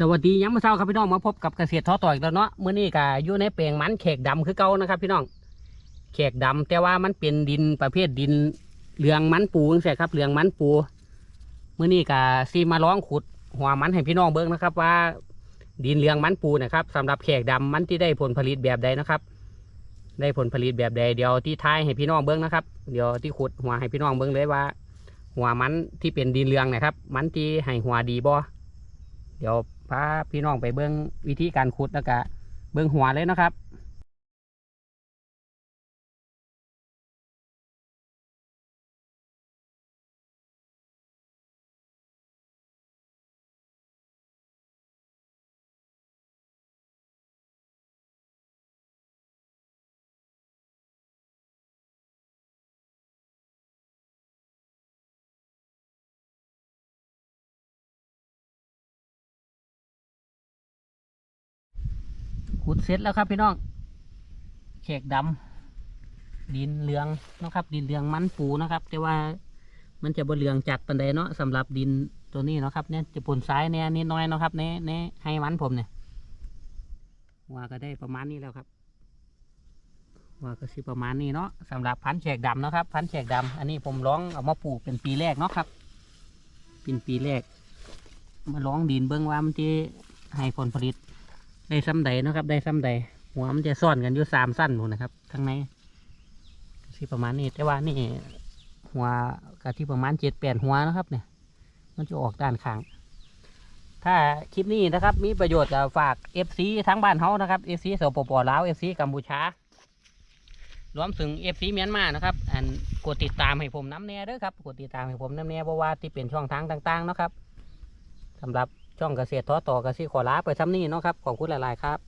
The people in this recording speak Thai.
สวัสดีย้ำมาเช้าครับพี่น้องมาพบกับเกษตรท้อต่ออีกแล้วเนาะเมื้อนี้ก็อยู่ในแปลงมันแขกดำคือเก่านะครับพี่น้องแขกดำแต่ว่ามันเป็นดินประเภทดินเหลืองมันปูจังซี่ครับเหลืองมันปูเมื้อนี้ก็ซีมาร้องขุดหัวมันให้พี่น้องเบิ่งนะครับ ว่า ดินเหลืองมันปูนะครับสำหรับแขกดำมันที่ได้ผลผลิตแบบใดนะครับ ได้ผลผลิตแบบใดเดี๋ยวที่ท้ายให้พี่น้องเบิ่งนะครับ เดี๋ยวที่ขุดหัวให้พี่น้องเบิ่งเลยว่า หัวมันที่เป็นดินเหลืองนะครับ มันที่ให้หัวดีบ่เดี๋ยว พาพี่น้องไปเบิ้งวิธีการขุดแล้วก็เบิ้งหัวเลยนะครับ ขุดเสร็จแล้วครับพี่น้องเขกดำดินเหลืองนะครับ ดินเหลืองมันปูนะครับ แต่ว่ามันจะบนเหลืองจัดปันใดเนาะสำหรับดินตัวนี้เนาะครับเนี่ยจะปนซ้ายเนี่ยนิดน้อยเนาะครับเนี่ยเนี่ยให้มันผมเนี่ยว่าก็ได้ประมาณนี้แล้วครับ ว่าก็สิประมาณนี้เนาะสำหรับพันธุ์แฉกดำนะครับ พันธุ์แฉกดำอันนี้ผมร้องเอามาปลูกเป็นปีแรกเนาะครับเป็นปีแรกมาลองดินเบิ้องว่ามันจะให้ผลผลิต ได้ซ้ำใดนะครับ ได้ซ้ำใดหัวมันจะซ่อนกันอยู่สามสั้นหมดนะครับทั้งในที่ประมาณนี้แต่ว่านี่หัวกับที่ประมาณเจ็ดแปดหัวนะครับ เนี่ย มันจะออกด้านข้างถ้าคลิปนี้นะครับ มีประโยชน์จะฝาก FC ทั้งบ้านเฮานะครับ FC สปปลาว FC กัมพูชารวมถึง FC เมียนมานะครับ อันกดติดตามให้ผมน้ำแน่เด้อครับ กดติดตามให้ผมน้ำแน่เพราะว่าที่เป็นช่องทางต่าง ๆ นะครับสำหรับ ช่องเกษตรท้อต่อเกษตรขอลาไปซ้ำนี่เนาะครับ ขอบคุณหลาย ๆ ครับ